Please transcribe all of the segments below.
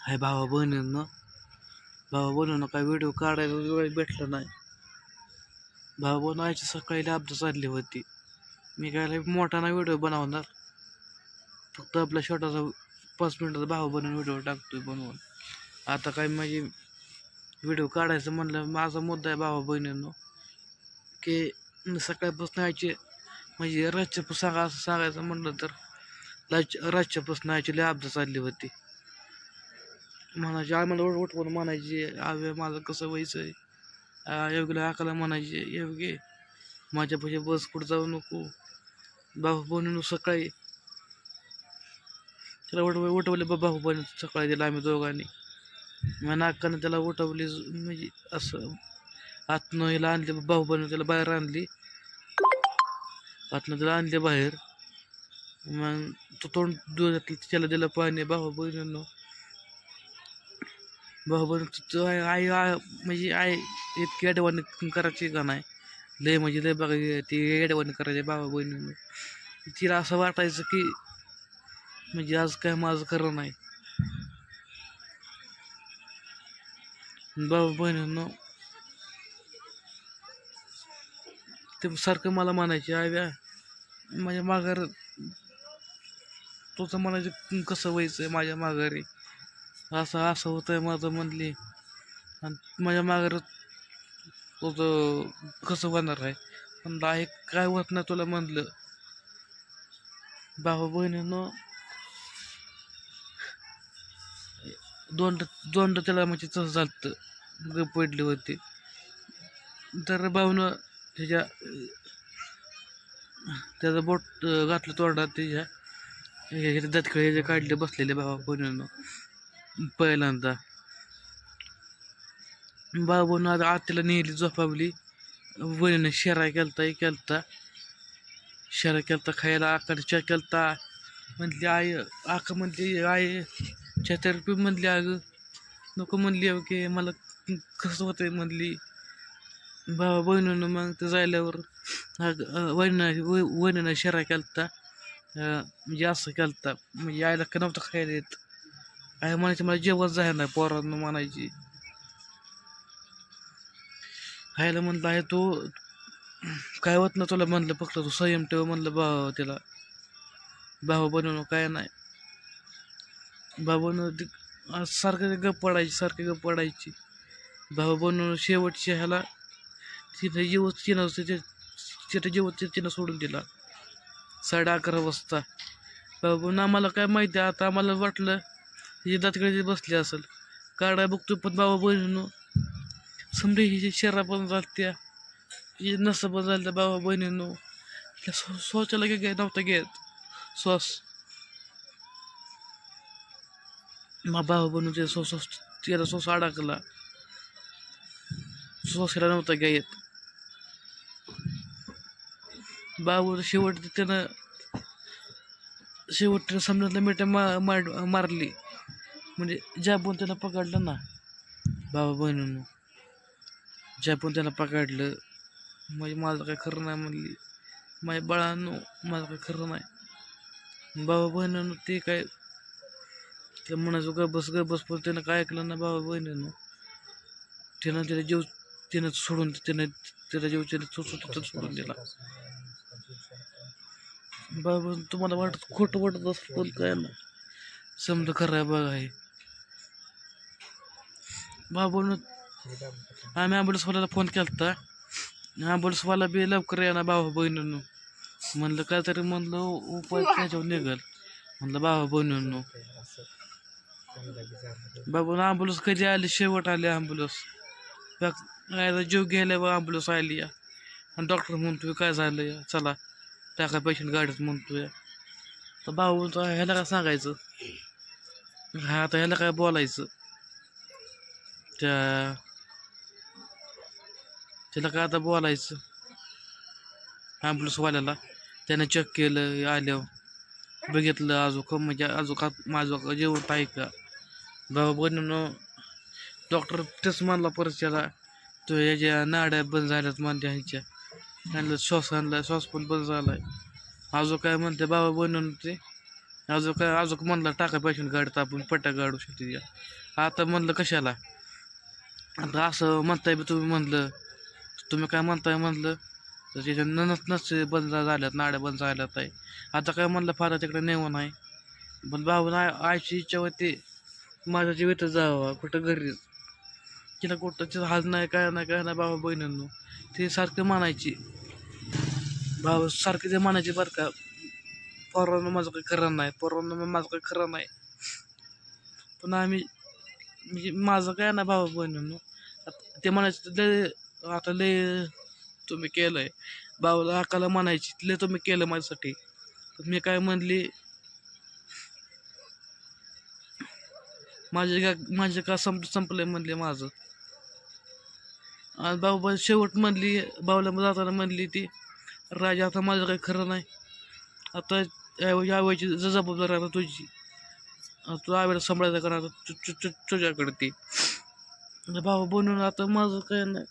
हाय भावा बहिणींना. भावा बहिणींनो काय व्हिडिओ काढायला वेळ भेटला नाही. भावा बनवायची सकाळी अपघात चालली होती. मी काय लय मोठा ना व्हिडिओ बनवणार. फक्त आपला छोटासा पाच मिनटाचा भावा बनवून व्हिडिओ टाकतोय बनवून. आता काय म्हणजे माझी व्हिडिओ काढायचं म्हणलं माझा मुद्दा आहे भावा बहिणींनो की मी सकाळपासून यायचे म्हणजे रातच्या सांगा असं सांगायचं म्हणलं तर राज रातच्यापासून यायची लय अब्दा चालली होती. म्हणायचे आम्हाला उठ उठवून म्हणायचे आवे माझं कसं व्हायचं आहे योगीला आकाला म्हणायचे योगी माझ्या पैसे बस कुठं जाऊ नको. बाबा बनून सकाळी त्याला उठव उठवले बाबा बनून सकाळी दिला आम्ही दोघांनी. मग नाकानं त्याला उठवली म्हणजे असं आतनं हिला आणले बाहू बनून त्याला बाहेर आणली. आतनं त्याला आणले बाहेर. मग तो तोंड दूध त्याला दिलं पाणी बाहू बहिणींनो. बाबा तो आई आई म्हणजे आई इतकी अडवणी करायची का नाही? लय म्हणजे लय बघा ती अडवणी करायची बाबा बहिणीनं तिला असं वाटायचं की म्हणजे आज काय माझं खरं नाही. बाबा बहिणींनो. ते सारखं मला म्हणायचे आव्या माझ्या माघार तुझं म्हणायचं कसं व्हायचं माझ्या माघारी? असं असं होतंय माझं म्हणली. आणि माझ्या माघार तुझं कसं होणार आहे? म्हणलं आहे काय होत नाही तुला म्हणलं. भावा बहिणीनं दोंड दोंड त्याला म्हणजे तसं झालं ग पडली होती. तर भाऊनं त्याच्या त्याचं बोट घातलं तोंडात त्याच्या ह्याच्या दतखळे काढले बसलेले भावा बहिणीनं. पहिल्यांदा. बाबून आज आत्याला नेली झोपावली. वहिनीने शेरा केलता हे केलता. शेरा केलता खायला आकाने चा केलता. म्हणली आई आका म्हणली आई च्या म्हणली अगं नको म्हणली अहो की मला कसं होतंय म्हणली. बाबा बहिणीनं मग ते जायल्यावर वहिनीनं वहिनीनं शेरा केलता. म्हणजे असं केलता. म्हणजे आईला का नव्हतं खायला येत? आई म्हणायची मला जेवण जाय नाही पोरांना म्हणायची. खायला म्हणलं आहे तू काय होत ना तुला म्हणलं फक्त तू संयम ठेव म्हणलं बा तिला. भाऊ बनवणं काय नाही. भाऊ सारखं गप पडायची सारखं गप पडायची. भाऊ बनवून शेवटच्या ह्याला. तिथं जेवत तिनं तिथं जेवत तिनं सोडून दिला. साडे अकरा वाजता. बाबा आम्हाला काय माहिती आता आम्हाला वाटलं ही दातकडे बसली असेल. काढा बघतो पण बाबा बहिणीनं. समजा ही शेरा पण झालत्या ही नस पण झाल्या बाबा बहिणीनं. स्वच्छाला घे नव्हता घेत. श्वास. मा बाबा बनून ते सॉस त्याला सॉस अडकला. सॉसला नव्हता येत बाबू शेवट त्यानं शेवट त्यानं मिठ्या मा मार मारली. म्हणजे ज्यापून पण त्याला पकडलं ना बाबा बहिणून ज्यापून पण त्याला पकडलं म्हणजे माझं काय खरं नाही म्हणली. माझ्या बाळांनो माझं काय खरं नाही. बाबा बहिणीनं ते काय ते म्हणायचं ग बस ग बस पण त्यानं काय ऐकलं ना बाबा बहिणीनं. त्यानं त्याला जीव त्यानं सोडून त्यानं त्याला जीव त्याला तिथं सोडून दिला. बाबा तुम्हाला वाटत खोटं वाटत असतं पण काय ना समजा खरं आहे बघा आहे बाबून आम्ही ॲम्ब्युलन्सवाल्याला फोन केला होता ॲम्ब्युलन्सवाला बी लवकर येणार बाबा बहिणीनं. म्हणलं काय तरी म्हणलं उपाय त्याच्यावर निघल. म्हणलं भावा बहिणीनं. बाबू ॲम्ब्युलन्स कधी आली? शेवट आली ॲम्ब्युलन्स काय जीव घ्यायला ॲम्ब्युलन्स आली या. आणि डॉक्टर म्हणतोय काय झालं या? चला टाका पेशंट गाडीत म्हणतोय. तर भाऊ ह्याला काय सांगायचं? हा आता ह्याला काय बोलायचं? त्या त्याला काय आता बोलायचं? ॲम्ब्युलन्सवाल्याला त्यानं चेक केलं आल्यावर बघितलं अजून क म्हणजे अजून माझं जेवण आहे का? बाबा बनवून डॉक्टर तेच म्हणला परत त्याला तो याच्या नाड्या बंद झाल्यात म्हणते ह्याच्या. आणलं श्वास आणला श्वास पण बंद झालाय. अजून काय म्हणते बाबा बनवून ते. आजो काय अजून म्हणला टाका पैसे गाडीत आपण पट्ट्या काढू शकतो त्या आता म्हणलं कशाला? असं म्हणताय बी तुम्ही म्हणलं. तुम्ही काय म्हणताय म्हणलं तर त्याच्या नस नसते बंद झाल्यात नाड्या बंद झाल्यात आहे आता काय म्हणलं फार तिकडे नेऊन आहे पण भाऊ आयची आईची इच्छा होती माझ्या जीवित जावं कुठं घरी. तिला कुठं तिचं हाल नाही काय नाही काय नाही बाबा बहिणींनो. ते सारखं म्हणायची. भाऊ सारखं ते म्हणायचे बरं का पोरांना माझं काही खरं नाही पोरांना माझं काही खरं नाही. पण आम्ही म्हणजे माझं काय ना भाऊ बहिणींनो. ते म्हणायचे लय आता लय तुम्ही केलंय. भाऊला हाकाला म्हणायची लय तुम्ही केलं माझ्यासाठी. तर मी काय म्हणली माझे का माझे का संप संपलंय? म्हणले माझं. आणि बाबा शेवट म्हणली भाऊला जाताना म्हणली ती राजा आता माझं काही खरं नाही. आता या- यावेळची जबाबदारी आता तुझी. तू आवेळेला सांभाळायचं करा आता तुझ्याकडे ती. बाबा भाऊ बनवून आता माझं काय नाही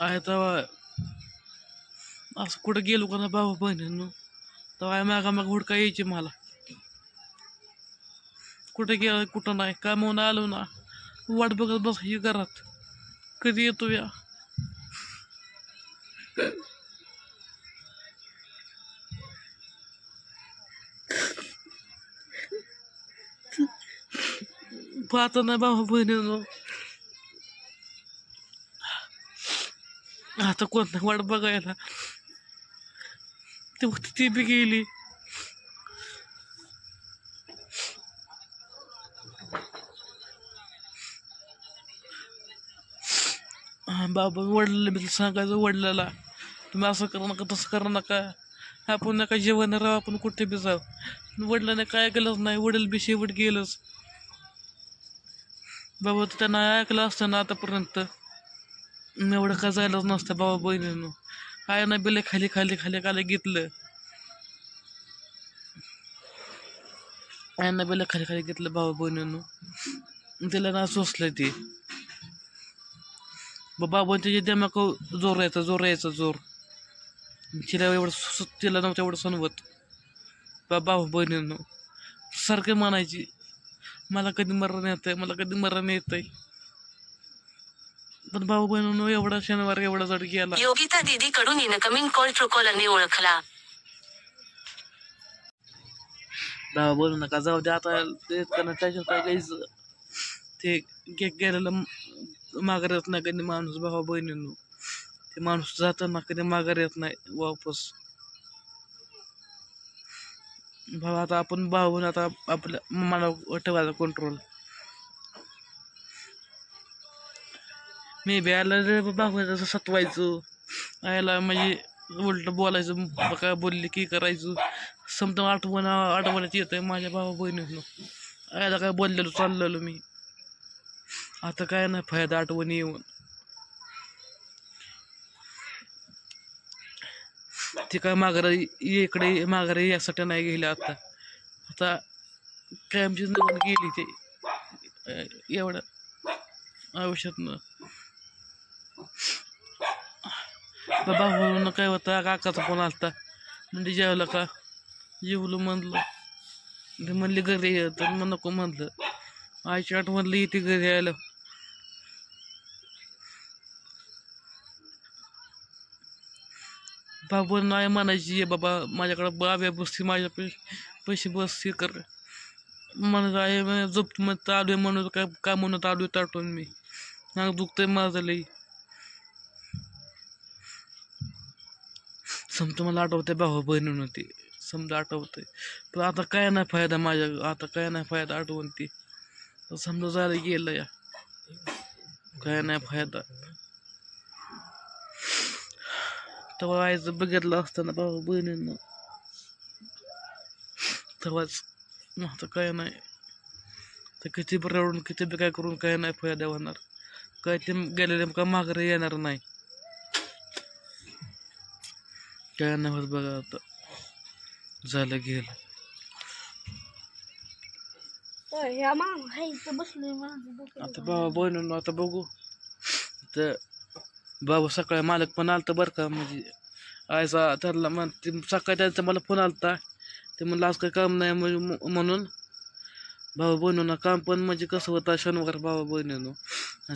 आहे तेव्हा असं कुठं गेलो का ना बाबा बहिणींनो तेव्हा मागा माग हुडका यायची मला कुठं गेलं कुठं नाही काय म्हणून आलो ना वाट बघत बस ही घरात कधी येतो या पाहतो ना बाबा बहिणीनो आता कोण वाट बघायला ते ती बी गेली हा, बाबा वडिला मी सांगायचं वडिलाला तुम्ही असं करू नका तसं करू नका आपण नका जेवण राहू आपण कुठे बी जाऊ वडिलाने काय केलंच नाही वडील बी शेवट गेलंच बाबा तर त्यांना ऐकलं असतं ना आतापर्यंत? एवढं का जायलाच नसतं बाबा बहिणीनं. काय ना बिले खाली खाली खाली खाली घेतलं. आयांना बिले खाली खाली घेतलं भावा बहिणीनं. तिला ना सोसलं ते. बाबा त्याच्या दिमाग जोर यायचा जोर यायचा जोर. तिला एवढं सु- तिला नव्हतं एवढं सणवत. बाबा बहिणीनं. सारखं म्हणायची. मला कधी मरण येतंय मला कधी मरण येतंय. पण भाऊ बहिणीनं एवढा शनिवार एवढा जड गेला. योगिता दीदी कडून इनकमिंग कॉल ट्रुकॉलरने ओळखला. भावा बोलू नका जाऊ दे आता ते त्यांना त्याच्यात काय घ्यायचं ते गे गेलेलं माघार येत नाही कधी माणूस भावा बहिणींनो. ते माणूस जाताना कधी माघार येत नाही वापस. भाऊ आता आपण भाऊ आता आपलं मला ठेवायचा कंट्रोल मी बी आला भाऊ तसं सतवायचं आयला म्हणजे उलट बोलायचं काय बोलले की करायचं. समजा आठवण आठवण्यात येत माझ्या भावा बहिणीनं आयला काय बोललेलो चाललेलो मी. आता काय नाही फायदा आठवणी येऊन. ती काय माघारी इकडे माघार यासाठी नाही गेली आता. आता काय निवड गेली ते. एवढं आयुष्यात बाबा म्हणून काय होतं? काकाचा फोन आलता. म्हणजे जेवलं का? जेवलो म्हणलं. ते म्हणले घरी तर मग नको म्हणलं. आईची आठवणलं येते घरी यायला. बाबा नाही म्हणायची "ये बाबा माझ्याकडं बाव्या बसते माझ्या पैसे पैसे बसते कर. म्हणत आहे मी झोप म्हणत आहे म्हणून काय काय म्हणत आलोय ताटून मी. नाक दुखतंय माझं लई. समजा मला आठवते भाऊ बहिणी होती समजा आठवते पण आता काय नाही फायदा माझ्या आता काय नाही फायदा आठवण ती. समजा झालं गेलं या. काय नाही फायदा. तेव्हा आईचं बघितलं असतं ना भाऊ बहिणीनं तेव्हाच आता काय नाही तर किती बरं रडून किती बी काय करून काय नाही फायदा होणार काय ते गेलेले का माघारी येणार नाही काय नाही होत बघा आता झालं गेलं ह्या मामा डोकं आता बाबा बनवून आता बघू तर बाबा सकाळी मालक पण आलता बरं का म्हणजे आयचा ठरला म्हण ते सकाळी त्यांचा मला फोन आलता. ते म्हणलं आज काही काम नाही म्हणजे म्हणून. भाऊ बहिणींना काम पण म्हणजे कसं होतं शनिवार बाबा बहिणीनं.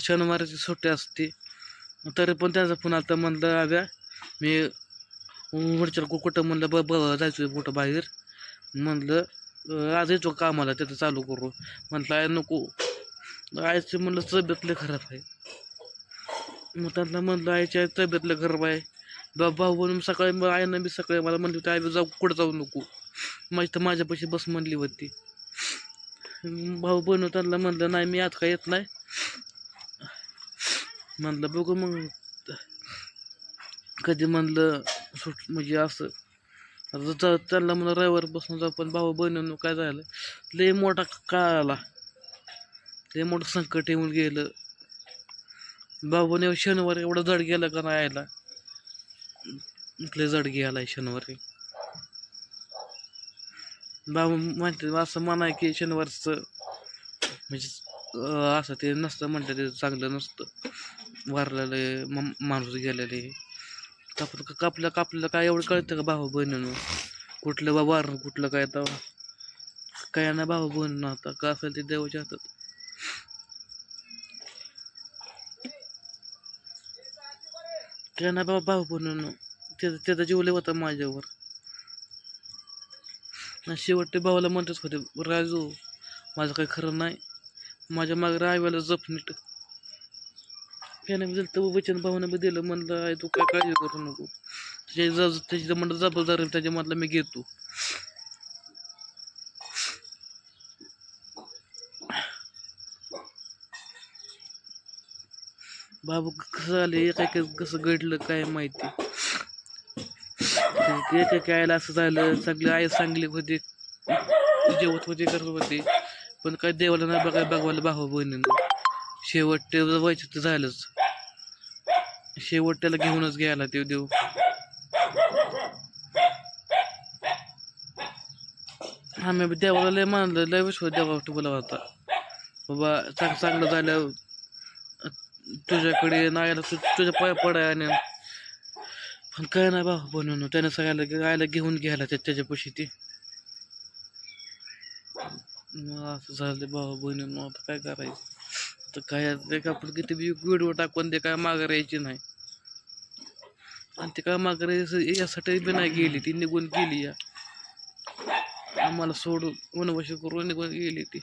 शनिवारची सुट्टी असते. तरी पण त्यांचा फोन आलता म्हणलं आव्या मी वरच्या कुठं? म्हणलं ब ब जायचं कुठं बाहेर. म्हणलं आज येतो कामाला तिथं चालू करू. म्हटलं आय नको. आईची म्हणलं तब्येत लय खराब आहे. मग त्यांना म्हणलं आईच्या आई तब्येतलं खराब आहे बा भाऊ म्हणून सकाळी मग आईनं बी सकाळी मला म्हणली होती आई जाऊ कुठं जाऊ नको. माझी तर माझ्यापाशी बस म्हणली होती. भाऊ बनू त्यांना म्हणलं नाही मी आज काय येत नाही. म्हणलं बघू मग. कधी म्हणलं सुट म्हणजे असं. आता जा- त्यांना म्हणलं रविवार बसून जाऊ पण भाऊ बहिणीनं काय झालं? लय मोठा काळ आला. लय मोठं संकट येऊन गेलं. बाबूने शनिवार एवढं जड गेलं का नाही यायला म्हटलं जड गेलाय शनिवारी. बाबू म्हणते असं म्हणाय की शनिवारचं म्हणजे असं ते नसतं म्हणतात ते चांगलं नसतं. वारलेलं माणूस गेलेले. कापलं का कापलं कापलं काय एवढं कळतं का भाऊ बहिणीनं? कुठलं बा वारण कुठलं काय तर. काय ना भाऊ बहिणीनं आता का असेल ते देवाच्या हातात? काय बाबा भाऊ बहिणीनं त्याचा त्याचा जीवले होता माझ्यावर. शेवट ते भावाला म्हणतच होते राजू माझं काही खरं नाही. माझ्या मागे राहायला जप नीट. त्याने दिलं तर वचन भावना बी दिलं म्हणलं आहे तू काय काळजी करू नको. त्याच्या जब त्याची म्हणलं जबाबदारी त्याच्या मधला मी घेतो. बाबू कसं झालं एक एक कसं घडलं काय माहिती? एक एक आयला असं झालं सगळे आई सांगली होते जेवत होते करत होते पण काय देवाला नाही बघाय बघवायला भाऊ बहिणीनं. शेवट ते व्हायचं तर झालंच. शेवट त्याला घेऊनच घ्यायला ते देव. आम्ही देवाला लय मानलं लय विश्वास देवा बोलावा होता बाबा चांग चांगलं झालं. तुझ्याकडे नायला तु तुझ्या पाय पडाय आणि पण काय नाही बाबा बनवून. त्याने सगळ्याला आयला घेऊन घ्यायला त्या त्याच्यापाशी ती. मग असं झालं भाऊ बहिणीनं आता काय करायचं? तर काय ते आपण किती बी व्हिडिओ टाकून ते काय माघार यायची नाही. आणि ते काय माघार यासाठी बी नाही गेली ती निघून गेली या. आम्हाला सोडून वनवाशी करून निघून गेली ती.